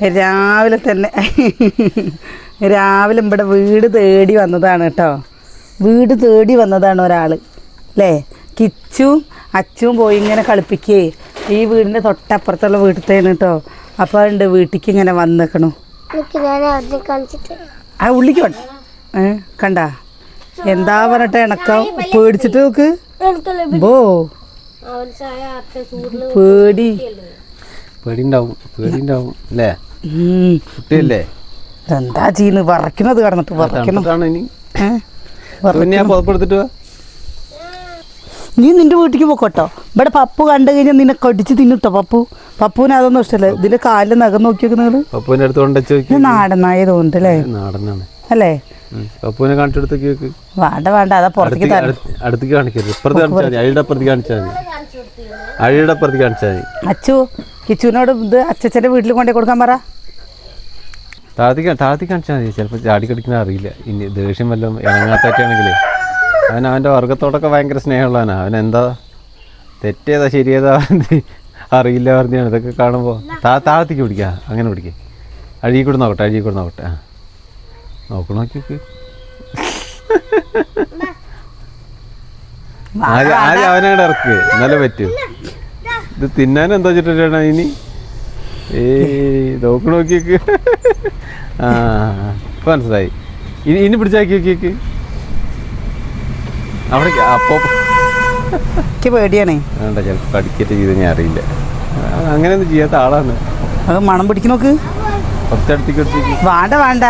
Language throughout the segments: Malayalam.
രാവിലെ തന്നെ. രാവിലെ ഇവിടെ വീട് തേടി വന്നതാണ് കേട്ടോ. വീട് തേടി വന്നതാണ് ഒരാൾ അല്ലേ കിച്ചും അച്ചും പോയി ഇങ്ങനെ കളിപ്പിക്കേ. ഈ വീടിന്റെ തൊട്ടപ്പുറത്തുള്ള വീട്ടിലാണ് കേട്ടോ. അപ്പോൾ ഉണ്ട് വീട്ടിലേക്ക് ഇങ്ങനെ വന്നേക്കണു. ആ ഉള്ളിക്കോട്ടെ ഏ കണ്ട? എന്താ പറഞ്ഞിട്ട് ഇണക്കം? പേടിച്ചിട്ട് നോക്ക്. ബോ. പേടി. പേടിണ്ടാവും പേടിണ്ടാവും അല്ലേ. കുട്ടിയല്ലേ? എന്താ ചെയ്യുന്നത് വറക്കുന്നത് കിടന്നിട്ട് വറക്കണം തണുത്തിട്ടാണ് ഇനി? ഏ? പിന്നെ ഞാൻ പുറപ്പെടുത്തിട്ട് വാ. നീ നിന്റെ വീട്ടിലേക്ക് പോക്കോട്ടോ. ഇവിടെ പപ്പു കണ്ടു കഴിഞ്ഞാൽ നിന്നെ കടിച്ച് തിന്നിട്ടോ പപ്പു. പപ്പുവിന് അതൊന്നും ഇഷ്ടമല്ല ഇതിന്റെ കാലിൽ നഖം നോക്കി നിങ്ങൾ പപ്പുവിന്റെ അടുത്ത് നാടനായ തോന്നുന്നുണ്ട് അല്ലേ? നാടനാണ്. അല്ലേ? ഉം. പപ്പുവിനെ കാണിച്ചെടുത്തേക്ക് വെക്ക് വേണ്ട വേണ്ട. അതാ പുറത്തേക്ക് അടുത്തേക്ക് തരാം. അടുത്ത് അടുത്തേക്ക് കാണിക്കരുത്. ഇപ്പുറത്ത് കാണിച്ചാൽ മതി. അഴിയുടെ അപ്പുറത്ത് കാണിച്ചാൽ മതി. അഴിയുടെ അപ്പുറത്ത് കാണിച്ചാൽ മതി. അച്ചു കിച്ചുവിനോട് ഇത് അച്ഛച്ചന്റെ വീട്ടിൽ കൊണ്ടേ കൊടുക്കാൻ പറ. താഴ്ത്തിക്കാൻ താഴ്ത്തി കാണിച്ചാൽ മതി. ചിലപ്പോൾ ചാടി കടിക്കുന്ന അറിയില്ല. ഇനി ദേഷ്യം വല്ലതും ഇണങ്ങാത്തായിട്ടാണെങ്കിലേ അവൻ അവന്റെ വർഗത്തോടൊക്കെ ഭയങ്കര സ്നേഹമുള്ളവനാണ് അവൻ എന്താ? തെറ്റേതാ ശരിയേതാ അറിയില്ല പറഞ്ഞാണ്. ഇതൊക്കെ കാണുമ്പോൾ താ താഴത്തേക്ക് പിടിക്കുക അങ്ങനെ പിടിക്കുക അഴുകി കൂടെ നോക്കട്ടെ അഴുകി കൂടെ നോക്കട്ടെ. ആ. നോക്ക് നോക്കി ആര് ആദ്യം അവനങ്ങടെ ഇറക്കുക എന്നാലേ പറ്റൂ. ഇത് തിന്നാൻ എന്താ വെച്ചിട്ടാണ് ഇനി? ഏ നോക്ക് നോക്കിയേക്ക് ആ ഇപ്പൊ മനസ്സിലായി. ഇനി ഇനി പിടിച്ചാക്കി നോക്കിയേക്ക് അവിടെ അപ്പോ എനിക്ക് പേടിയാണേ. വേണ്ട ചിലപ്പോൾ ചെയ്ത് ഞാൻ അറിയില്ല. അങ്ങനെയൊന്നും ചെയ്യാത്ത ആളാണ്. അത് മണം പിടിക്ക് നോക്ക്. കുറച്ചടുത്തേക്ക് എടുത്തേക്ക് വേണ്ട വേണ്ട.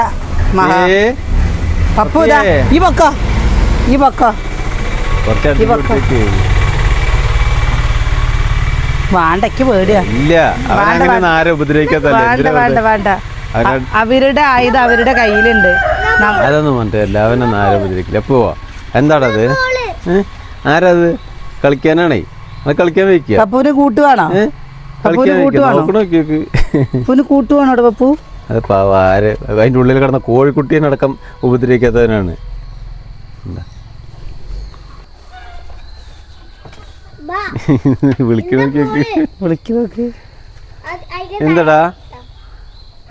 പപ്പു ഈ പൊക്കോ. ഈ പൊക്കോ. കുറച്ചടുത്തേക്ക് ഇവക്ക്. എടുത്തേക്ക് വേണ്ട വേണ്ട. വേണ്ട അവരുടെ ആയുധം അവരുടെ കയ്യിലുണ്ട്. അതൊന്നും മനസ്സിലല്ല അവനൊന്നും ആരും ഉപദ്രവിക്കില്ല. പോവാ എന്താടത്? ഏ? ആരത്? കളിക്കാനാണേ. അത് കളിക്കാൻ വെക്കുക പപ്പുവിന് കൂട്ടുവാണോ ഏ? പപ്പുവിന് കൂട്ടുവാണോ അവിടെ പപ്പു? അത് പാവ ആര്? അതിന്റെ ഉള്ളിൽ കിടന്ന കോഴിക്കുട്ടീനടക്കം ഉപദ്രവിക്കാത്തവനാണ്. എന്താ? ബാ വിളിക്കണ നോക്കി. നോക്ക് വിളിക്ക് നോക്ക്. എന്തടാ?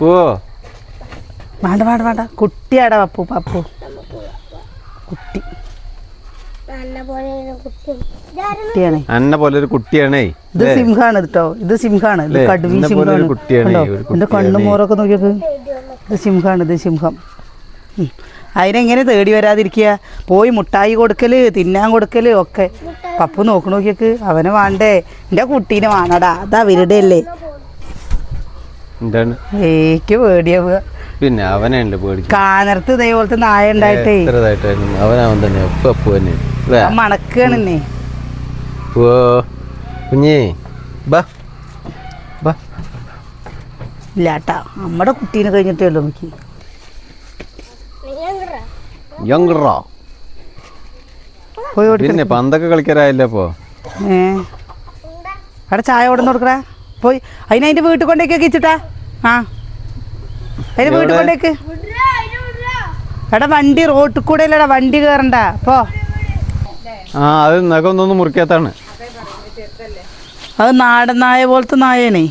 പോ. വേണ്ട വേണ്ട വേണ്ട. കുട്ടിയാടാ പപ്പു പപ്പു. കുട്ടി. അന്ന പോലെ ഒരു കുട്ടിയാണേ. ഇത് സിംഹാണ് കേട്ടോ. ഇത് സിംഹാണ്. ഇത്? കടുവി സിംഹാണ്. കുട്ടിയാണ്, എന്റെ കണ്ണും നോക്കിയൊക്കെ. മോറൊക്കെ നോക്കിയത് ഇത് സിംഹാണ് ഇത് സിംഹം. അതിനെങ്ങനെ തേടി വരാതിരിക്കുക? പോയി മുട്ടായി കൊടുക്കൽ തിന്നാൻ കൊടുക്കൽ ഒക്കെ. പപ്പു നോക്കി നോക്കിയൊക്കെ. അവന് വേണ്ടേ. എന്റെ കുട്ടീനെ വേണടാ. അത് അവരുടെ അല്ലേ എന്താണ്? ഏക്ക് പേടിയാവുക പിന്നെ അവനെയല്ലേ പേടി കാനർത്ത് ഇതേപോലത്തെ നായ ഉണ്ടായിട്ടേ. അവനവൻ തന്നെ. പപ്പു തന്നെ. മണക്കാണെന്നേ ഓ കുഞ്ഞേ ബാ. ബാ. ഇല്ലാട്ടാ. നമ്മുടെ കുട്ടീനെ കഴിഞ്ഞിട്ടേ ഉള്ളൂ നമുക്ക്. യങ്റോ പോയി പിന്നെ പന്തൊക്കെ കളിക്കാറായില്ല പോ ഏ. അവിടെ ചായ കൊടുന്ന് കൊടുക്കടാ? പോയി. അതിനെ അതിന്റെ വീട്ടിൽ കൊണ്ടേക്ക് വെച്ചിട്ടാ ആ. അതിന് വീട്ടിൽ? കൊണ്ടേക്ക്. എടാ വണ്ടി റോട്ടിൽ കൂടെ അല്ലടാ വണ്ടി കേറണ്ട. പോ. ആ അത് നഖമൊന്നും മുറിക്കാത്താണ്. അത് നാടൻ നായ പോലത്തെ നായനെ.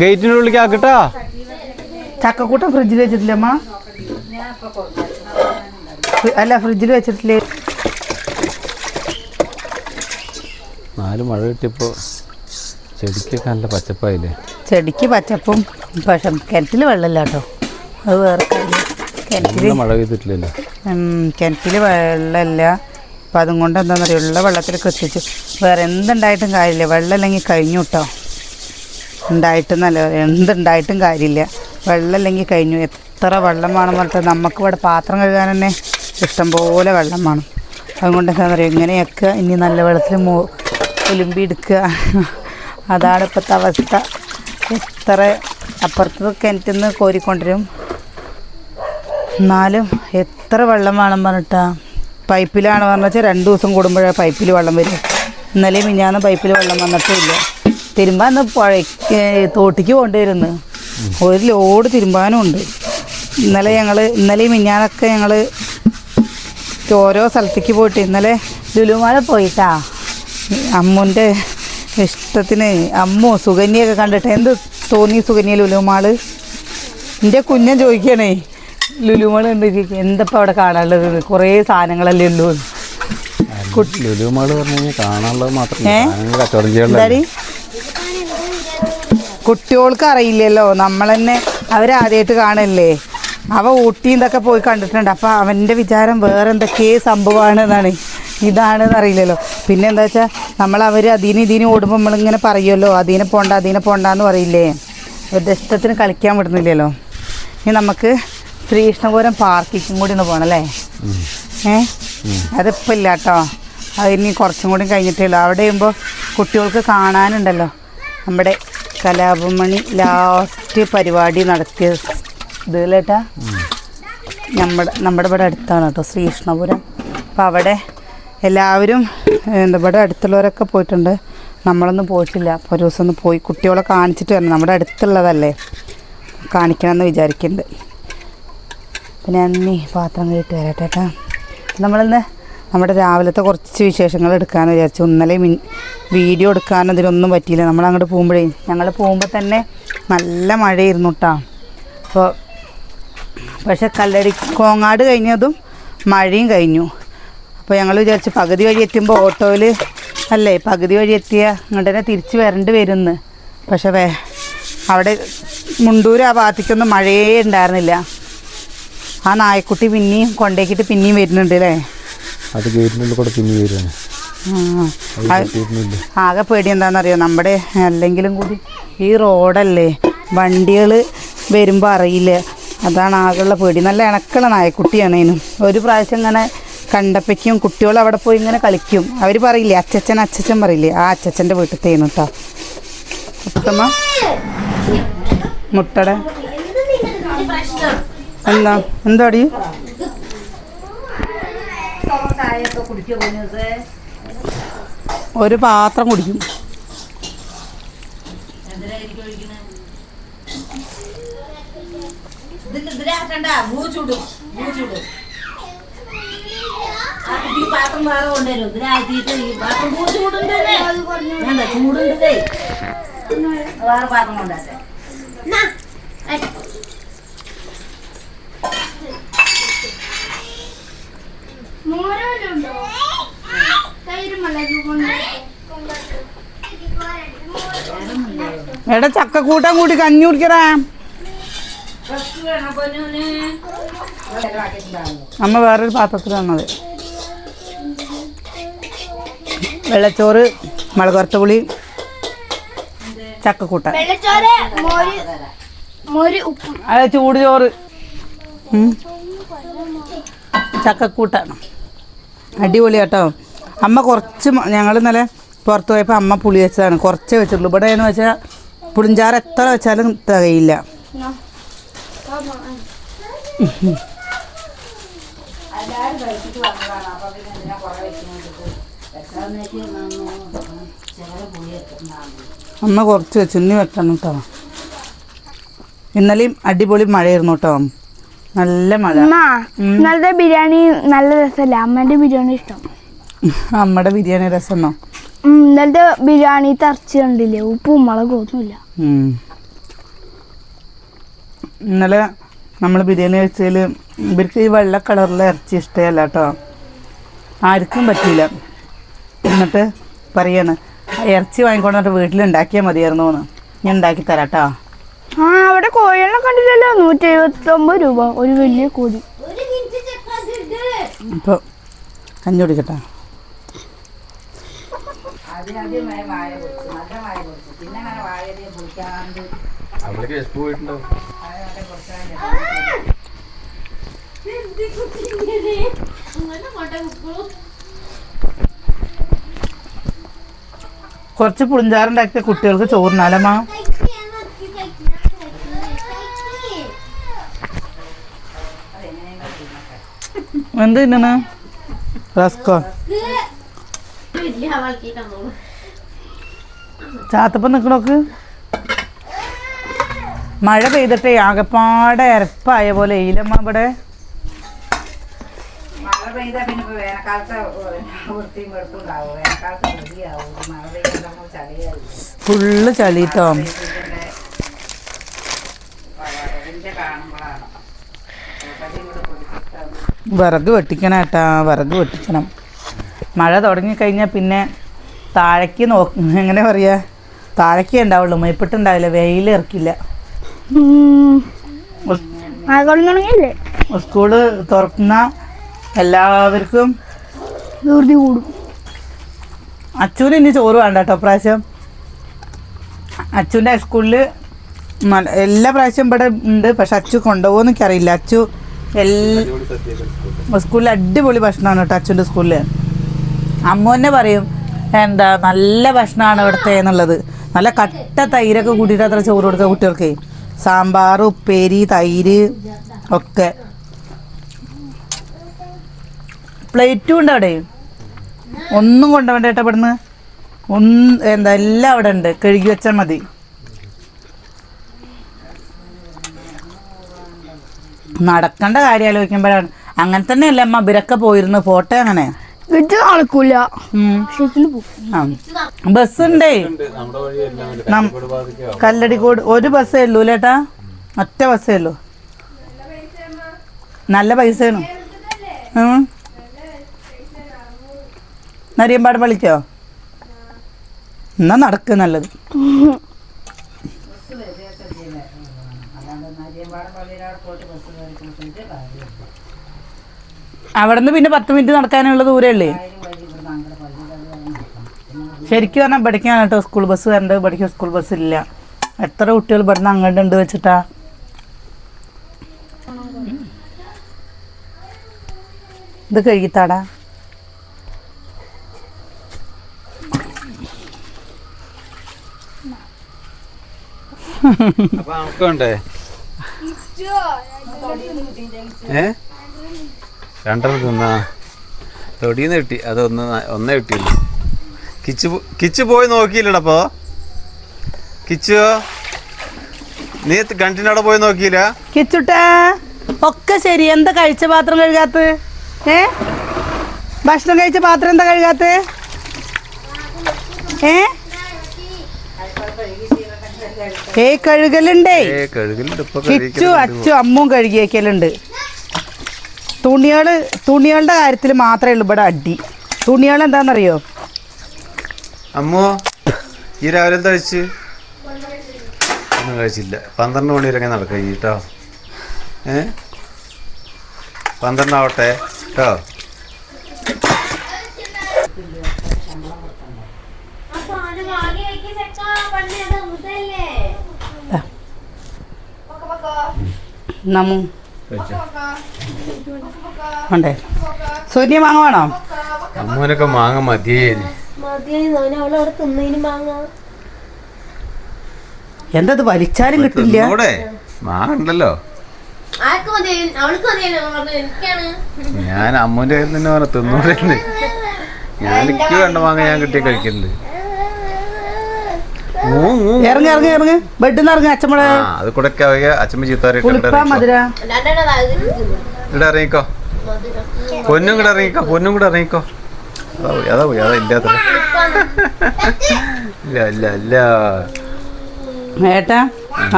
ഗേറ്റിന്റെ ഉള്ളിലേക്ക് ആക്കട്ടാ. ചക്കക്കൂട്ടം ഫ്രിഡ്ജിൽ വെച്ചിട്ടില്ലേ അമ്മ? അല്ല ഫ്രിഡ്ജിൽ വെച്ചിട്ടില്ലേ? നാല് മഴ കിട്ടിയപ്പോ ചെടിക്കൊക്കെ നല്ല പച്ചപ്പായില്ലേ? ചെടിക്ക് പച്ചപ്പും പക്ഷെ കിണറ്റിൽ വെള്ളമില്ല കേട്ടോ. അത് വേറെ കിണറ്റിൽ മഴ പെയ്തിട്ടില്ലല്ലോ? കിണറ്റിൽ വെള്ളമില്ല. അപ്പം അതും കൊണ്ട് എന്താണെന്നറിയോ ഉള്ള വെള്ളത്തിലൊക്കെ എത്തിച്ചു വേറെ എന്തുണ്ടായിട്ടും കാര്യമില്ല. വെള്ളം ഇല്ലെങ്കിൽ കഴിഞ്ഞു കേട്ടോ. ഉണ്ടായിട്ടും നല്ല എന്തുണ്ടായിട്ടും കാര്യമില്ല. വെള്ളം ഇല്ലെങ്കിൽ കഴിഞ്ഞു. എത്ര വെള്ളം വേണം പറഞ്ഞിട്ട് നമുക്ക് ഇവിടെ പാത്രം കഴുകാൻ തന്നെ ഇഷ്ടംപോലെ വെള്ളം വേണം. അതുകൊണ്ട് എന്താ പറയുക ഇങ്ങനെയൊക്കെ ഇനി നല്ല വെള്ളത്തിൽ മോ ഒലുമ്പി എടുക്കുക അതാണ് ഇപ്പോഴത്തെ അവസ്ഥ. എത്ര അപ്പുറത്ത് കിണറ്റിൽ നിന്ന് കോരിക്കൊണ്ടിരും. എന്നാലും എത്ര വെള്ളം വേണം പറഞ്ഞിട്ടാ. പൈപ്പിലാണ് പറഞ്ഞാൽ രണ്ട് ദിവസം കൂടുമ്പോഴേ പൈപ്പിൽ വെള്ളം വരും. ഇന്നലെയും മിഞ്ഞാന്ന് പൈപ്പിൽ വെള്ളം വന്നിട്ടില്ല തിരുമ്പാന്ന് പുഴയ്ക്ക് തോട്ടിക്ക് കൊണ്ടുവരുന്നു ഒരു ലോഡ് തിരുമ്പാനും ഉണ്ട് ഇന്നലെ ഞങ്ങൾ ഇന്നലെ മിഞ്ഞാനൊക്കെ ഞങ്ങൾ ഓരോ സ്ഥലത്തേക്ക് പോയിട്ട് ഇന്നലെ ലുലുമാല പോയിട്ടാ. അമ്മുന്റെ ഇഷ്ടത്തിന് അമ്മു സുകന്യൊക്കെ കണ്ടിട്ട് എന്ത് തോന്നി സുകന്യ ലുലുമാൾ എന്റെ കുഞ്ഞൻ ചോദിക്കണേ ലുലുമാൾ ഉണ്ട് എന്തപ്പോൾ അവിടെ കാണാനുള്ളത്? കുറേ സാധനങ്ങളല്ലേ ഉള്ളൂ. ലുലുമാൾ പറഞ്ഞു കഴിഞ്ഞാൽ കാണാനുള്ളത് മാത്രമല്ല ഏ? സാധനങ്ങൾ കച്ചവടം ചെയ്യാനുള്ള എന്താടി കുട്ടികൾക്ക് അറിയില്ലല്ലോ. നമ്മൾ തന്നെ അവരാദ്യമായിട്ട് കാണല്ലേ? അവ ഊട്ടി എന്നൊക്കെ പോയി കണ്ടിട്ടുണ്ട്. അപ്പം അവന്റെ വിചാരം വേറെ എന്തൊക്കെയേ സംഭവമാണ് എന്നാണ് ഇതാണെന്ന് അറിയില്ലല്ലോ. പിന്നെ എന്താ വെച്ചാൽ നമ്മൾ അവർ അതിന് ഇതിന് ഓടുമ്പോൾ നമ്മളിങ്ങനെ പറയുമല്ലോ അതിനെ പോണ്ട അതിനെ പോണ്ടെന്ന് പറയില്ലേ? ഇവരുടെ ഇഷ്ടത്തിന് കളിക്കാൻ വിടുന്നില്ലല്ലോ. ഇനി നമുക്ക് ശ്രീകൃഷ്ണപുരം പാർക്കിക്കും കൂടി ഒന്ന് പോകണം അല്ലേ? ഏ? അതിപ്പോൾ ഇല്ല കേട്ടോ അതിനി കുറച്ചും കൂടി കഴിഞ്ഞിട്ടേ ഉള്ളൂ. അവിടെ ആകുമ്പോൾ കുട്ടികൾക്ക് കാണാനുണ്ടല്ലോ. നമ്മുടെ കലാപമണി ലാസ്റ്റ് പരിപാടി നടത്തിയ ഇതിലേട്ടാ. നമ്മുടെ നമ്മുടെ ഇവിടെ അടുത്താണ് കേട്ടോ ശ്രീകൃഷ്ണപുരം. അപ്പം അവിടെ എല്ലാവരും എന്താ ഇവിടെ അടുത്തുള്ളവരൊക്കെ പോയിട്ടുണ്ട്. നമ്മളൊന്നും പോയിട്ടില്ല. അപ്പോൾ ഒരു ദിവസം ഒന്ന് പോയി. കുട്ടികളെ കാണിച്ചിട്ട് വരണം. നമ്മുടെ അടുത്തുള്ളതല്ലേ. കാണിക്കണമെന്ന് വിചാരിക്കുന്നുണ്ട്. പിന്നെ അന്നി പാത്രം കഴിഞ്ഞിട്ട് വരാട്ടേട്ടാ നമ്മളിന്ന് നമ്മുടെ രാവിലത്തെ കുറച്ച് വിശേഷങ്ങൾ എടുക്കാമെന്ന് വിചാരിച്ചു. ഇന്നലെ മിൻ- വീഡിയോ എടുക്കാനും ഇതിനൊന്നും പറ്റിയില്ല. നമ്മൾ അങ്ങോട്ട് പോകുമ്പോഴേ ഞങ്ങൾ പോകുമ്പോൾ തന്നെ നല്ല മഴയായിരുന്നു കേട്ടോ അപ്പോൾ പക്ഷെ കല്ലടി കോങ്ങാട് കഴിഞ്ഞതും മഴയും കഴിഞ്ഞു. അപ്പോൾ ഞങ്ങൾ വിചാരിച്ചു പകുതി വഴി എത്തുമ്പോൾ ഓട്ടോയിൽ അല്ലേ പകുതി വഴി എത്തിയ ഇങ്ങോട്ട് തന്നെ തിരിച്ച് വരേണ്ടി വരുന്ന്. പക്ഷെ വേ അവിടെ മുണ്ടൂർ ആ ഭാഗത്തേക്കൊന്നും മഴയേ ഉണ്ടായിരുന്നില്ല. ആ നായക്കുട്ടി പിന്നെയും കൊണ്ടേക്കിട്ട് പിന്നെയും വരുന്നുണ്ട് അല്ലേ? അത് ഗേറ്റിനുള്ളിൽ കൂടെ തിങ്ങി വരുവാണ് ആകെ പേടി എന്താണെന്നറിയോ? നമ്മുടെ അല്ലെങ്കിലും കൂടി ഈ റോഡല്ലേ വണ്ടികൾ വരുമ്പോൾ അറിയില്ല. അതാണ് ആകെയുള്ള പേടി. നല്ല ഇണക്കണ നായക്കുട്ടിയാണ് ഇതിനും ഒരു പ്രാവശ്യം ഇങ്ങനെ കണ്ടപ്പയ്ക്കും കുട്ടികൾ അവിടെ പോയി ഇങ്ങനെ കളിക്കും. അവർ പറയില്ലേ അച്ചച്ചൻ അച്ചച്ചൻ പറയില്ലേ? ആ അച്ചച്ചന്റെ വീട്ടിൽ തേനു കേട്ടോ ഉത്തമ? മുട്ടടെ? എന്താ? എന്താടി? ഒരു പാത്രം കുടിക്കും. പാത്രം വേറെ കൊണ്ടുവരും. ഇതിനായിട്ട് ഈ പാത്രം പൂച്ച ചൂടുണ്ടേ വേണ്ട ചൂടുണ്ടേ വേറെ പാത്രം കൊണ്ടുവരട്ടെ മോരുണ്ടോ തൈര് മുളക് കൊണ്ട് എടാ ചക്കക്കൂട്ടം കൂടി കഞ്ഞി കുടിക്കടാ അമ്മ വേറൊരു പാത്രത്തിൽ തന്നത് വെള്ളച്ചോറ് മുളക് വറുത്ത പുളി ചക്കക്കൂട്ട. അത് ചൂട് ചോറ്. ചക്കക്കൂട്ടാണ്. അടിപൊളി കേട്ടോ. അമ്മ കുറച്ച് ഞങ്ങൾ ഇന്നലെ പുറത്ത് പോയപ്പോൾ അമ്മ പുളി വെച്ചതാണ്. കുറച്ചേ വെച്ചുള്ളൂ. ഇവിടെ എന്ന് വെച്ചാൽ പുളിഞ്ചാറ് എത്ര വെച്ചാലും തികയില്ല. അമ്മ കുറച്ച് വെച്ചു. ഇനി വെക്കണം കേട്ടോ ഇന്നലെയും അടിപൊളി മഴയായിരുന്നു കേട്ടോ നല്ല മഴ. ഇന്നലത്തെ ബിരിയാണി നല്ല രസമല്ല അമ്മേന്റെ ബിരിയാണി ഇഷ്ടം. അമ്മയുടെ ബിരിയാണി രസം ഇന്നലത്തെ ബിരിയാണി തറച്ചു കണ്ടില്ലേ? ഉപ്പും മുളകും ഒന്നുമില്ല. ഇന്നലെ നമ്മൾ ബിരിയാണി കഴിച്ചതിൽ ഇവർക്ക് ഈ വെള്ള കളറിലെ ഇറച്ചി ഇഷ്ടമല്ല കേട്ടോ ആർക്കും പറ്റിയില്ല. എന്നിട്ട് പറയാണ് "ആ ഇറച്ചി വാങ്ങിക്കൊണ്ടിട്ട് വീട്ടിലുണ്ടാക്കിയാൽ മതിയായിരുന്നു എന്ന്. ഞാൻ ഉണ്ടാക്കി തരാം കേട്ടോ ആ അവിടെ കോഴികളെ കണ്ടില്ലല്ലോ. നൂറ്റി എഴുപത്തി ഒമ്പത് രൂപ. ഒരു വലിയ കോഴി. അപ്പോൾ കഞ്ഞി കുടിക്കട്ടെ. പോയിട്ടുണ്ടാവും കുറച്ച് പുളിഞ്ചാറുണ്ടാക്കിയ കുട്ടികൾക്ക് ചോറിനാലമ്മ എന്ത് തിന്നണ? റസ്കോ. ചാത്തപ്പം നിക്കണോക്ക്? മഴ പെയ്തിട്ടേ ആകെപ്പാടെ എരപ്പായ പോലെ. ഇലമ്മ ഇവിടെ? ഫുള്ള് ചളിട്ടോ? വിറക് വെട്ടിക്കണം ഏട്ടാ വിറക് വെട്ടിക്കണം. മഴ തുടങ്ങിക്കഴിഞ്ഞാൽ പിന്നെ താഴേക്ക് നോ എങ്ങനെ പറയുക താഴേക്കേ ഉണ്ടാവുള്ളൂ. മേപ്പിട്ടുണ്ടാവില്ല. വെയിൽ ഇറക്കില്ല. സ്കൂൾ തുറക്കുന്ന എല്ലാവർക്കും ധൃതി കൂടും. അച്ഛന് ഇനി ചോറ് വേണ്ട കേട്ടോ പ്രാവശ്യം. അച്ഛന്റെ സ്കൂളിൽ എല്ലാ പ്രാവശ്യം ഇവിടെ ഉണ്ട്. പക്ഷെ അച്ചു കൊണ്ടുപോകുമെന്ന് എനിക്കറിയില്ല. അച്ചു എല്ലാ സ്കൂളിൽ അടിപൊളി ഭക്ഷണമാണ് കേട്ടോ അച്ഛന്റെ സ്കൂളിൽ. അമ്മ തന്നെ പറയും എന്താ നല്ല ഭക്ഷണമാണ് ഇവിടുത്തെ എന്നുള്ളത്. നല്ല കട്ട തൈരൊക്കെ കൂട്ടിയിട്ട് അത്ര ചോറ് കൊടുക്കുക കുട്ടികൾക്ക്. സാമ്പാർ ഉപ്പേരി തൈര് ഒക്കെ. പ്ലേറ്റും ഉണ്ട് അവിടെ. ഒന്നും കൊണ്ടുപോകണ്ട കേട്ടോ ഇവിടുന്ന്. ഒന്ന് എന്താ എല്ലാം അവിടെ ഉണ്ട്. കഴുകി വെച്ചാൽ മതി. നടക്കേണ്ട കാര്യം ആലോചിക്കുമ്പോഴാണ്. അങ്ങനെ തന്നെയല്ല അമ്മ ഇവരൊക്കെ പോയിരുന്നു പോട്ടെ അങ്ങനെ. നടക്കൂല ബസ് ഉണ്ടേ. കല്ലടിക്കോട് ഒരു ബസ്സേ ഉള്ളൂ ലേട്ടാ ഒറ്റ ബസ്സേ ഉള്ളൂ. നല്ല പൈസയാണ്. നരിയമ്പാട് പളിക്കോ എന്നാ നടക്ക് നല്ലത്. അവിടെ നിന്ന് പിന്നെ പത്ത് മിനിറ്റ് നടക്കാനുള്ള ദൂരേ ഉള്ളേ ശരിക്കും പറഞ്ഞാൽ പഠിക്കാണ് കേട്ടോ സ്കൂൾ ബസ് വരേണ്ടത് പഠിക്കാൻ സ്കൂൾ ബസ് ഇല്ല. എത്ര കുട്ടികൾ ഇവിടുന്ന് അങ്ങോട്ട് ഉണ്ട് വെച്ചിട്ടാ? ഇത് കഴുകിത്താടാ. അപ്പൊ ഏ? രണ്ടെണ്ണം തിന്നാ. തൊടിന്ന് കിട്ടി? അതൊന്ന് ഒന്നേ കിട്ടിയില്ല കിച്ച് കിച്ച് പോയി നോക്കിയില്ലടപ്പോ കിച്ചോ. നീ കണ്ടിനവിടെ പോയി നോക്കിയില്ല? കിച്ചുട്ടാ ഒക്കെ ശരി. എന്താ കഴിച്ച പാത്രം കഴുകാത്ത ഏ? ഭക്ഷണം കഴിച്ച പാത്രം എന്താ കഴുകാത്ത ഏ? ഏ കഴുകലുണ്ടേ. കിച്ചു അച്ചു അമ്മും കഴുകിയേക്കലുണ്ട്. തുണികൾ തുണികളുടെ കാര്യത്തിൽ മാത്രമേ ഉള്ളൂ. ഇവിടെ അടി. തുണികൾ എന്താണെന്നറിയോ? അമ്മോ ഈ രാവിലെ കഴിച്ച്? ഒന്നും കഴിച്ചില്ല. പന്ത്രണ്ട് മണി വരെ നടക്കാം. കേട്ടോ ഏ? പന്ത്രണ്ടാവട്ടെ കേട്ടോ നമ്മ ഉണ്ടേ സൂര്യ മാങ്ങ വേണോ? അമ്മൂനൊക്കെ മാങ്ങ മതിയേ എന്തത് വലിച്ചാലും കിട്ടില്ല? മാങ്ങ ഉണ്ടല്ലോ. ഞാൻ അമ്മൂന്റെ കയ്യിൽ തന്നെ പറഞ്ഞ തിന്നൂടെ ഞാൻ എനിക്ക് വേണ്ട മാങ്ങ ഞാൻ കിട്ടിയ ഊ. ഇറങ്ങി ഇറങ്ങി ഇറങ്ങി. ബെഡിൽ നിന്ന് ഇറങ്ങി അച്ഛമ്മടെ. അത് കൂടെ അച്ഛമ്മ ഇറങ്ങിക്കോ. പൊന്നും കൂടെ ഇറങ്ങിക്കോ പൊന്നും കൂടെ ഇറങ്ങിക്കോ. അതാ പോയി അതാ പോയി അതാ ഇല്ലാത്ത ഇല്ല ഇല്ല ഇല്ല. ഏട്ടാ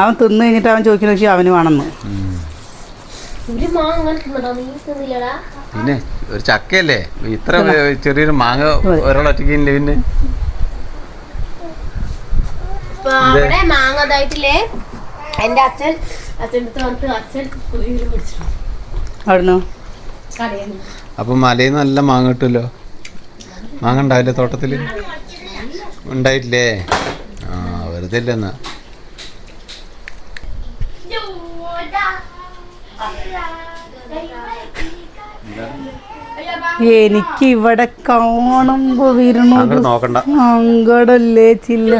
അവൻ തിന്നു കഴിഞ്ഞിട്ട് അവൻ ചോദിക്കുന്ന വെച്ചാൽ അവന് വേണമെന്ന്. പിന്നെ ഒരു ചക്കയല്ലേ? ഇത്ര ചെറിയൊരു മാങ്ങ ഒരാളൊറ്റയ്ക്ക് ഇല്ല പിന്നെ? ഇപ്പൊ അവിടെ മാങ്ങതായിട്ടില്ലേ എന്റെ അച്ഛൻ അച്ഛന്റെ അടുത്ത് അവിടുന്ന്? അപ്പൊ മലയിൽ നല്ല മാങ്ങ കിട്ടുമല്ലോ? മാങ്ങ ഉണ്ടാവില്ലേ തോട്ടത്തിൽ? ഉണ്ടായിട്ടില്ലേ? ആ വെറുതെ ഇല്ല എനിക്ക് ഇവിടെ കാണുമ്പോ നോക്കണ്ട. സങ്കടല്ലേ ചില്ല.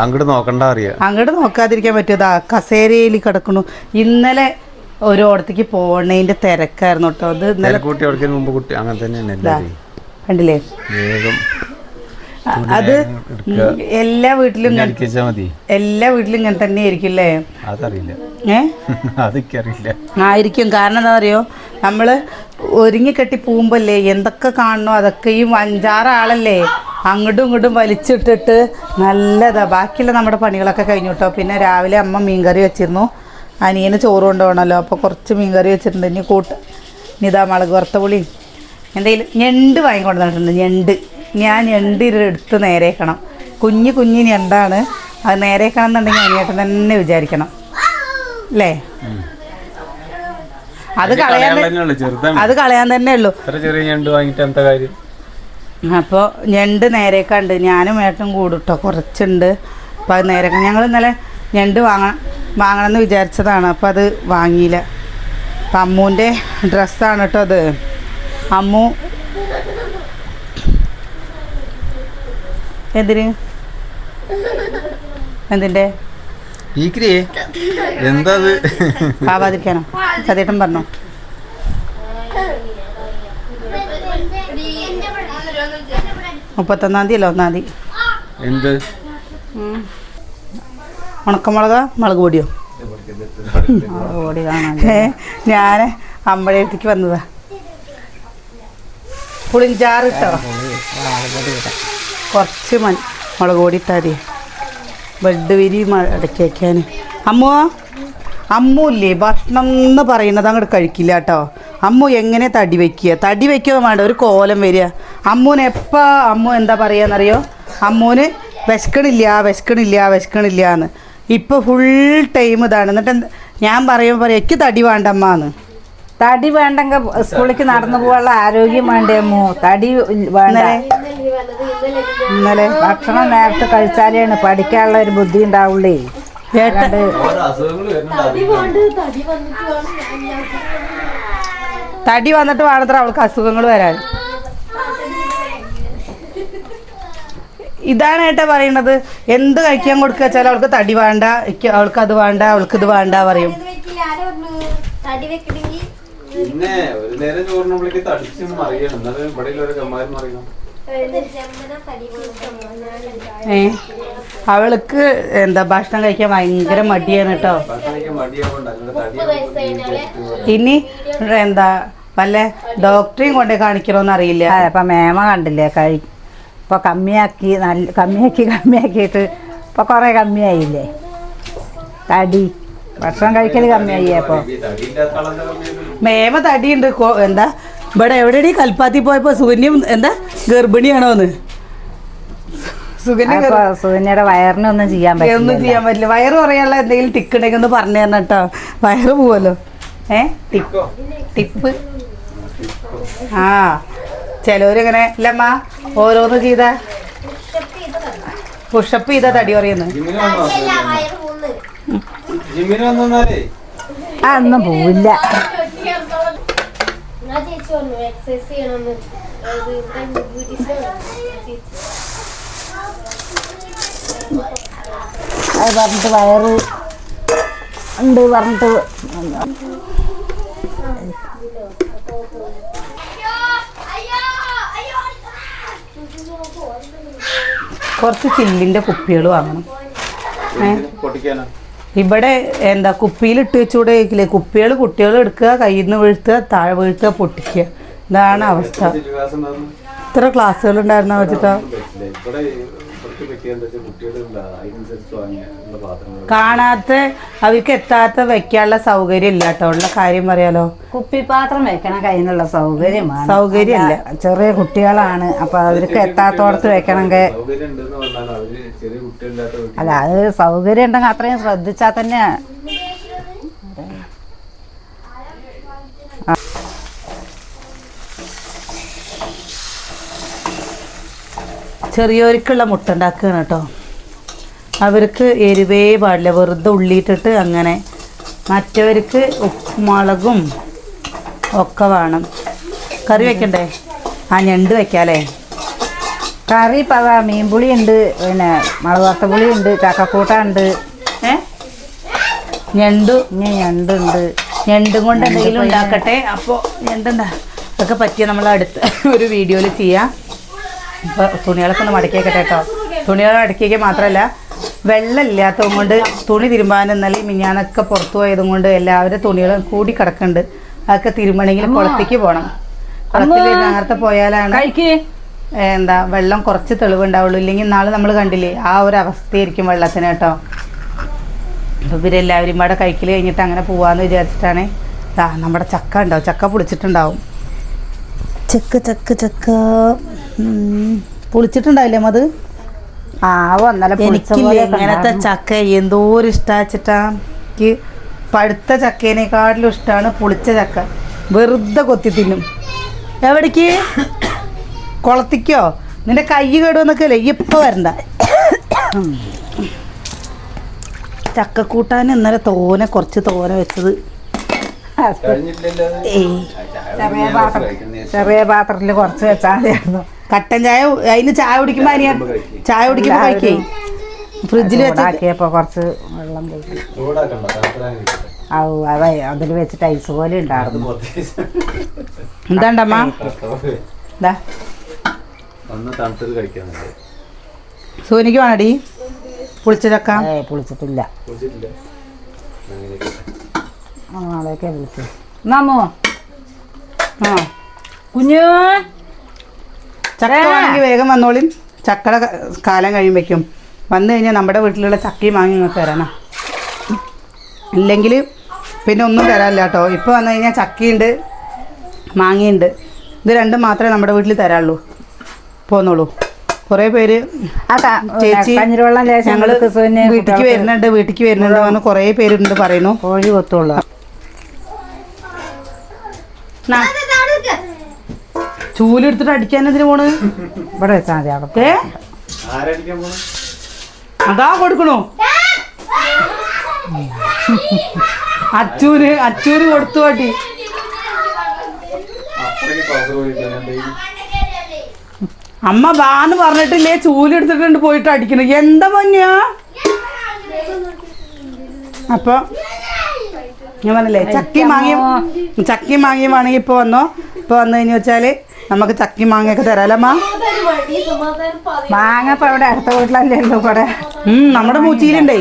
അങ്ങോട്ട് നോക്കണ്ട അറിയാ. അങ്ങോട്ട് നോക്കാതിരിക്കാൻ പറ്റിയതാ. കസേരയിൽ കിടക്കണു ഇന്നലെ ഒരിടത്തേക്ക് പോണേന്റെ തിരക്കായിരുന്നു കേട്ടോ. അത് ഇന്നലെ കൂട്ടി അവിടേക്ക് മുമ്പ് കുട്ടി അങ്ങനെ തന്നെയാണ് കണ്ടില്ലേ? വേഗം അത് എല്ലാ വീട്ടിലും എല്ലാ വീട്ടിലും ഇങ്ങനെ തന്നെ ആയിരിക്കില്ലേ അതറിയില്ല. ആയിരിക്കും. കാരണം എന്താ അറിയോ ഒരുങ്ങി കെട്ടി പോകുമ്പോല്ലേ എന്തൊക്കെ കാണണോ അതൊക്കെയും അഞ്ചാറ് ആളല്ലേ അങ്ങോട്ടും ഇങ്ങോട്ടും വലിച്ചിട്ടിട്ട് നല്ലതാ. ബാക്കിയുള്ള നമ്മുടെ പണികളൊക്കെ കഴിഞ്ഞു കേട്ടോ പിന്നെ രാവിലെ അമ്മ മീൻകറി വെച്ചിരുന്നു. അനിയന് ചോറ് കൊണ്ടുപോകണമല്ലോ. അപ്പോൾ കുറച്ച് മീൻകറി വെച്ചിട്ടുണ്ട്. ഇനി കൂട്ട് നിതാ മുളക് വറുത്ത പുളി. എന്തെങ്കിലും ഞണ്ട് വാങ്ങിക്കൊണ്ടുവന്നിട്ടുണ്ട്. ഞണ്ട്. ഞാൻ ഞണ്ട് എടുത്ത് നേരേക്കണം. കുഞ്ഞ് കുഞ്ഞ് ഞണ്ടാണ്. അത് നേരേക്കണം എന്നുണ്ടെങ്കിൽ അനിയേട്ടൻ തന്നെ വിചാരിക്കണം. അല്ലേ? അത് കളയാൻ അത് കളയാൻ തന്നെ ഉള്ളൂ ചെറിയ ഞണ്ട് വാങ്ങിയിട്ട് എന്താ കാര്യം? അപ്പോൾ ഞണ്ട് നേരേക്കുണ്ട് ഞാനും ഏട്ടനും കൂടുട്ടോ. കുറച്ചുണ്ട്. അപ്പോൾ അത് നേരേക്ക ഞങ്ങൾ ഇന്നലെ ഞണ്ട് വാങ്ങണം വാങ്ങണമെന്ന് വിചാരിച്ചതാണ്. അപ്പോൾ അത് വാങ്ങിയില്ല. അപ്പം അമ്മൂന്റെ ഡ്രസ്സാണ് കേട്ടോ അത്. അമ്മു. എന്തിന്? എന്തിന്റെ എന്താ അത് ആവാതിരിക്കാനോ സതേട്ടൻ പറഞ്ഞോ. മുപ്പത്തൊന്നാം തീയതി അല്ല ഒന്നാം തീയതി. എന്ത്? ഉണക്കമുളക മുളക് പൊടിയോ? മുളക് പൊടി കാണാൻ ഞാൻ അമ്പഴത്തേക്ക് വന്നതാ. പുളിഞ്ചാറ് ഇട്ടോ? കുറച്ച് മൺ മുളക് പൊടി ഇട്ടാൽ മതി ബെഡ് വിരി അടക്കി വയ്ക്കാൻ അമ്മോ അമ്മു ഇല്ലേ ഭക്ഷണം എന്ന് പറയുന്നത് അങ്ങോട്ട് കഴിക്കില്ല കേട്ടോ. അമ്മു എങ്ങനെ തടി വയ്ക്കുക തടി വയ്ക്കുക വേണ്ട ഒരു കോലം വരിക. അമ്മൂന് എപ്പോൾ അമ്മു എന്താ പറയുകയെന്നറിയോ അമ്മൂന് വിശക്കണില്ല വിശക്കണില്ല വിശക്കണില്ല എന്ന് ഇപ്പോൾ ഫുൾ ടൈം ഇതാണ്. എന്നിട്ട് ഞാൻ പറയുമ്പോൾ പറയും എനിക്ക് തടി വേണ്ടമ്മ എന്ന് തടി വേണ്ടെങ്കിൽ സ്കൂളിലേക്ക് നടന്നു പോകാനുള്ള ആരോഗ്യം വേണ്ടേ അമ്മു? തടി വേണ്ട. ഇന്നലെ? ഇന്നലെ ഭക്ഷണം നേരത്തെ കഴിച്ചാലാണ് പഠിക്കാനുള്ള ഒരു ബുദ്ധി ഉണ്ടാവുള്ളേ. തടി വന്നിട്ട് വേണത്ര അവൾക്ക് അസുഖങ്ങൾ വരാൻ. ഇതാണ് ഏട്ടാ പറയണത്. എന്ത് കഴിക്കാൻ കൊടുക്കുക വെച്ചാൽ അവൾക്ക് തടി വേണ്ട അവൾക്ക് അത് വേണ്ട അവൾക്ക് ഇത് വേണ്ട പറയും. തടി വെക്കണമെങ്കിൽ പിന്നെ ഒരു നേരം ചോറിനുള്ളിലേക്ക് തടിച്ചും മറിയണം. എന്നാലും ഇവിടെ ഒരു ചമ്മാരും മറിയണം. തടി ഏ? അവൾക്ക് എന്താ ഭക്ഷണം കഴിക്കാൻ ഭയങ്കര മടിയാണ് കേട്ടോ. ഇനി എന്താ വല്ല ഡോക്ടറെയും കൊണ്ടേ കാണിക്കണോന്നറിയില്ല അറിയില്ല. ഇപ്പൊ മേമ കണ്ടില്ലേ? കഴി ഇപ്പൊ കമ്മിയാക്കി നല്ല കമ്മിയാക്കി കമ്മിയാക്കിയിട്ട് ഇപ്പോൾ കുറേ കമ്മിയായില്ലേ? തടി. ഭക്ഷണം കഴിക്കൽ കമ്മിയായി അപ്പോൾ മേമ തടിയുണ്ട്. എന്താ? ഇവിടെ എവിടെയാണ് കൽപ്പാത്തി പോയപ്പോൾ സുകന്യം എന്താ? ഗർഭിണിയാണോന്ന്? സുകന്യയുടെ വയറിനൊന്നും ചെയ്യാൻ പറ്റില്ല ഒന്നും ചെയ്യാൻ പറ്റില്ല. വയറ് പറയാനുള്ള എന്തെങ്കിലും ടിക്ക് ഉണ്ടെങ്കിൽ ഒന്ന് പറഞ്ഞു തരണം കേട്ടോ വയറ് പോവല്ലോ. ഏ? ടിപ്പ്. ടിപ്പ്. ആ. ചിലവരിങ്ങനെ അല്ലമ്മ ഓരോന്ന് ചെയ്ത. പുഷപ്പ് ചെയ്ത തടി പറയുന്നത് വന്നാലേ ആ ഒന്നും പോവില്ല. അത് പറഞ്ഞിട്ട് വയറ് ഉണ്ട് പറഞ്ഞിട്ട് കുറച്ച് ചില്ലിന്റെ കുപ്പികൾ വാങ്ങണം. ഇവിടെ എന്താ കുപ്പിയിൽ ഇട്ട് വെച്ചുകൂടെ കഴിക്കില്ലേ കുപ്പികൾ കുട്ടികൾ എടുക്കുക കയ്യിൽ നിന്ന് വീഴ്ത്തുക താഴെ വീഴ്ത്തുക പൊട്ടിക്കുക. ഇതാണ് അവസ്ഥ. ഇത്ര ക്ലാസ്സുകൾ ഉണ്ടായിരുന്ന വെച്ചിട്ടോ? കാണാത്ത അവർക്ക് എത്താത്ത വെക്കാനുള്ള സൗകര്യം ഇല്ല കേട്ടോ. ഉള്ള കാര്യം പറയാലോ? കുപ്പിപാത്രം വെക്കണ കയ്യിനുള്ള സൗകര്യമാണ്. സൗകര്യമില്ല. ചെറിയ കുട്ടികളാണ്. അപ്പൊ അവർക്ക് എത്താത്തോടത്ത് വെക്കണമെങ്കിൽ സൗകര്യം പറഞ്ഞാൽ അവർ ചെറിയ കുട്ടികളില്ലാത്ത അല്ല അത് സൗകര്യം ഉണ്ടെങ്കിൽ അത്രയും ശ്രദ്ധിച്ചാൽ തന്നെ ചെറിയവർക്കുള്ള മുട്ട ഉണ്ടാക്കുകയാണ് കേട്ടോ. അവർക്ക് എരിവേ പാടില്ല. വെറുതെ ഉള്ളിയിട്ടിട്ട് അങ്ങനെ മറ്റവർക്ക് ഉപ്പുമുളകും ഒക്കെ വേണം. കറി വെക്കണ്ടേ? ആ ഞണ്ട് വെക്കാല്ലേ? കറി ഇപ്പം അതാ മീൻപുളി ഉണ്ട് പിന്നെ മുളക് വറുത്തപുളി ഉണ്ട് ചക്കക്കൂട്ട ഉണ്ട്. ഏ? ഞണ്ടു ഞണ്ടുണ്ട് ഞണ്ടും കൊണ്ട് എന്തെങ്കിലും ഉണ്ടാക്കട്ടെ? അപ്പോൾ ഞണ്ടെന്താ അതൊക്കെ പറ്റിയ നമ്മൾ അടുത്ത ഒരു വീഡിയോയിൽ ചെയ്യാം. ഇപ്പോൾ തുണികളൊക്കെ ഒന്ന് മടക്കിയേക്കട്ടെ കേട്ടോ. തുണികൾ മടക്കിയൊക്കെ മാത്രമല്ല വെള്ളമില്ലാത്തത് കൊണ്ട് തുണി തിരുമ്പാൻ ഇന്നലെ മിഞ്ഞാനൊക്കെ പുറത്തു പോയതും കൊണ്ട് എല്ലാവരും തുണികളും കൂടി കിടക്കുന്നുണ്ട്. അതൊക്കെ തിരുമ്പണമെങ്കിൽ കുളത്തേക്ക് പോകണം കുളത്തിൽ നേരത്തെ പോയാലാണ് എന്താ വെള്ളം കുറച്ച് തെളിവുണ്ടാവുള്ളൂ. ഇല്ലെങ്കിൽ നാളെ നമ്മൾ കണ്ടില്ലേ ആ ഒരു അവസ്ഥയായിരിക്കും വെള്ളത്തിന് കേട്ടോ. അപ്പോൾ ഇവരെല്ലാവരും ഇവിടെ കഴിക്കൽ കഴിഞ്ഞിട്ട് അങ്ങനെ പോവാന്ന് വിചാരിച്ചിട്ടാണ്. നമ്മുടെ ചക്ക ഉണ്ടാവും ചക്ക പൊളിച്ചിട്ടുണ്ടാവും ചക്ക ചക്ക ചക്ക. പൊളിച്ചിട്ടുണ്ടാവില്ലേ അത്? എനിക്കില്ലേ ഇങ്ങനത്തെ ചക്ക എന്തോരം ഇഷ്ടാച്ചിട്ടാ. എനിക്ക് പഴുത്ത ചക്കേനെക്കാട്ടിലും ഇഷ്ടമാണ് പുളിച്ച ചക്ക. വെറുതെ കൊത്തി തിന്നും. എവിടേക്ക്? കുളത്തിക്കോ? നിന്റെ കൈ കേടുവന്നൊക്കെ അല്ലേ ഇപ്പൊ വരണ്ട. ചക്കക്കൂട്ടാൻ ഇന്നലെ തോനെ കുറച്ച് തോനെ വെച്ചത്. ഏയ്. ചെറിയ പാത്രം ചെറിയ പാത്രത്തിൽ കുറച്ച് വെച്ചാൽ മതിയായിരുന്നു. കട്ടൻ ചായ അതിന് ചായ കുടിക്കുമ്പോ അനിയ ചായ കുടിക്കുമ്പോ കഴിക്കേ? ഫ്രിഡ്ജിൽ വെച്ചാക്കിയപ്പോ കുറച്ച് വെള്ളം ഔ അതെ അതിൽ വെച്ചിട്ട് ഐസ് പോലെ ഉണ്ടായിരുന്നു. എന്താണ്ടമ്മ? സോനിക്ക് വേണടി. പുളിച്ചതൊക്കെ ഏ പുളിച്ചിട്ടില്ല. വിളിച്ചു നമ്മോ ആ. കുഞ്ഞു. ചക്ക വേണമെങ്കിൽ വേഗം വന്നോളിൻ. ചക്കയുടെ കാലം കഴിയുമ്പോഴേക്കും വന്നു കഴിഞ്ഞാൽ നമ്മുടെ വീട്ടിലുള്ള ചക്കയും വാങ്ങി നിങ്ങൾക്ക് തരാനാ. ഇല്ലെങ്കിൽ പിന്നെ ഒന്നും തരാനില്ല കേട്ടോ. ഇപ്പോൾ വന്നു കഴിഞ്ഞാൽ ചക്കയുണ്ട് മാങ്ങയുണ്ട്. ഇത് രണ്ടും മാത്രമേ നമ്മുടെ വീട്ടിൽ തരാനുള്ളൂ. പോന്നോളൂ. കുറേ പേര് ചേച്ചി ഞങ്ങൾ വീട്ടിലേക്ക് വരുന്നുണ്ട് വീട്ടിലേക്ക് വരുന്നുണ്ട് എന്ന് കുറേ പേരുണ്ട് പറയുന്നു. കോഴി കൊത്തുള്ള ചൂലെടുത്തിട്ട് അടിക്കാൻ എന്തിനു പോണ്? ഇവിടെ വെച്ചാൽ മതി അവിടെ. അതാ കൊടുക്കണു. അച്ചൂര് അച്ചൂര് കൊടുത്തു പാട്ടി. അമ്മ ബാന്ന് പറഞ്ഞിട്ടില്ലേ ചൂലെടുത്തിട്ടുണ്ട് പോയിട്ട് അടിക്കണു. എന്താ പൊന്നാ? അപ്പൊ ഞാൻ പറഞ്ഞില്ലേ ചക്കി മാങ്ങിയും ചക്കി മാങ്ങിയും വേണമെങ്കിൽ ഇപ്പൊ വന്നോ? ഇപ്പൊ വന്നു കഴിഞ്ഞു വെച്ചാൽ നമുക്ക് ചക്കി മാങ്ങയൊക്കെ തരാലമ്മ മാങ്ങ ഇപ്പൊ ഇവിടെ അടുത്ത വീട്ടിലല്ലേ ഉള്ളൂ ഇവിടെ. ഉം നമ്മുടെ മൂച്ചിയിലുണ്ടേ.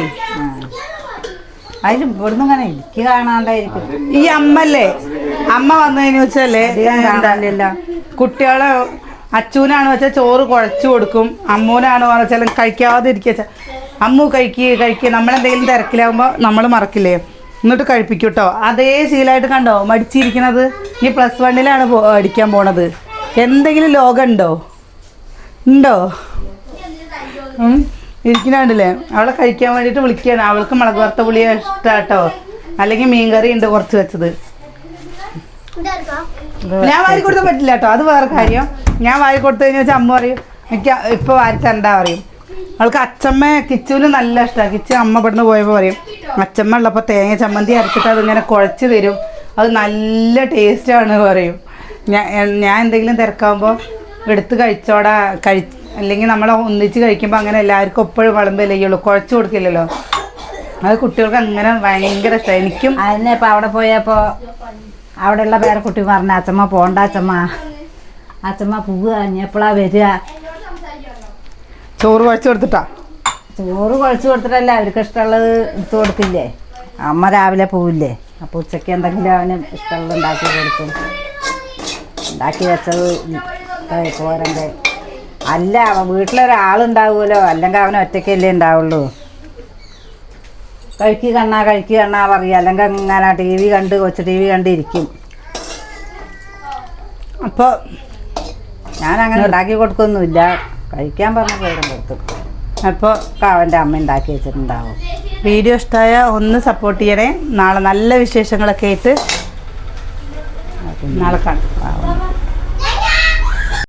അതിൽ ഇവിടുന്ന് ഇങ്ങനെ എനിക്ക് കാണാണ്ടായിരിക്കും. ഈ അമ്മല്ലേ? അമ്മ വന്നതിന് വെച്ചല്ലേ? കുട്ടികളെ അച്ചൂനാണ് വെച്ചാൽ ചോറ് കുഴച്ചു കൊടുക്കും. അമ്മൂനാണ് വെച്ചാൽ കഴിക്കാതെ ഇരിക്കുക അമ്മു കഴിക്കുക കഴിക്കുക നമ്മളെന്തെങ്കിലും തിരക്കിലാവുമ്പോൾ നമ്മൾ മറക്കില്ലേ? എന്നിട്ട് കഴിപ്പിക്കൂട്ടോ അതേ ശീലമായിട്ട് കണ്ടോ? മടിച്ചിരിക്കണത്. ഈ പ്ലസ് വണ്ണിലാണ് പോ അടിക്കാൻ പോണത്. എന്തെങ്കിലും ലോകം ഉണ്ടോ? ഉണ്ടോ ഉം. ഇരിക്കണുണ്ടല്ലേ അവളെ കഴിക്കാൻ വേണ്ടിയിട്ട് വിളിക്കുകയാണ്. അവൾക്ക് മുളക് വറുത്ത പുളിയ ഇഷ്ടാട്ടോ. അല്ലെങ്കിൽ മീൻകറി ഉണ്ട് കുറച്ച് വെച്ചത്. ഞാൻ വാരി കൊടുത്താൽ പറ്റില്ല കേട്ടോ അത് വേറെ കാര്യം. ഞാൻ വാരി കൊടുത്തു കഴിഞ്ഞാൽ അമ്മ പറയും എനിക്ക് ഇപ്പൊ വാരി തരണ്ടാ പറയും. അവൾക്ക് അച്ചമ്മ കിച്ചുവിന് നല്ല ഇഷ്ടമാണ് കിച്ചു അമ്മ ഇവിടുന്ന് പോയപ്പോൾ പറയും അച്ചമ്മ ഉള്ളപ്പോൾ തേങ്ങ ചമ്മന്തി അരച്ചിട്ട് അതിങ്ങനെ കുഴച്ച് തരും. അത് നല്ല ടേസ്റ്റാണ് പറയും. ഞാൻ എന്തെങ്കിലും തിരക്കാകുമ്പോൾ എടുത്ത് കഴിച്ചോടാ. കഴി അല്ലെങ്കിൽ നമ്മൾ ഒന്നിച്ച് കഴിക്കുമ്പോൾ അങ്ങനെ എല്ലാവർക്കും എപ്പോഴും വിളമ്പല്ലേ ഉള്ളൂ കുഴച്ച് കൊടുക്കില്ലല്ലോ. അത് കുട്ടികൾക്ക് അങ്ങനെ ഭയങ്കര ഇഷ്ടമാണ് എനിക്കും അതിനെ ഇപ്പോൾ അവിടെ പോയപ്പോൾ അവിടെയുള്ള പേരക്കുട്ടി പറഞ്ഞ അച്ഛമ്മ പോണ്ട അച്ഛമ്മ അച്ഛമ്മ പോവുക എപ്പോഴാ വരിക. ചോറ് കുഴച്ച് കൊടുത്തിട്ടാ? ചോറ് കുഴച്ച് കൊടുത്തിട്ടല്ലേ അവർക്ക് ഇഷ്ടമുള്ളത് എടുത്തു കൊടുക്കില്ലേ? അമ്മ രാവിലെ പോവില്ലേ? അപ്പോൾ ഉച്ചയ്ക്ക് എന്തെങ്കിലും അവന് ഇഷ്ടമുള്ളത് ഉണ്ടാക്കി കൊടുക്കും. ഉണ്ടാക്കി വെച്ചത് പോരണ്ടേ. അല്ല വീട്ടിലൊരാളുണ്ടാവുമല്ലോ. അല്ലെങ്കിൽ അവൻ ഒറ്റയ്ക്കല്ലേ ഉണ്ടാവുള്ളൂ. കഴിക്കി കണ്ണാ കഴിക്കി കണ്ണാ പറയുക അല്ലെങ്കിൽ അങ്ങനെ ടി വി കണ്ട് കൊച്ചു ടി വി കണ്ടിരിക്കും. അപ്പോൾ ഞാൻ അങ്ങനെ ഉണ്ടാക്കി കൊടുക്കൊന്നുമില്ല. കഴിക്കാൻ പറഞ്ഞ പേരും കൊടുത്തു അപ്പോൾ അവന്റെ അമ്മ ഉണ്ടാക്കി വെച്ചിട്ടുണ്ടാവും. വീഡിയോ ഇഷ്ടമായ ഒന്ന് സപ്പോർട്ട് ചെയ്യണേ. നാളെ നല്ല വിശേഷങ്ങളൊക്കെ ആയിട്ട് നാളെ കാണാം.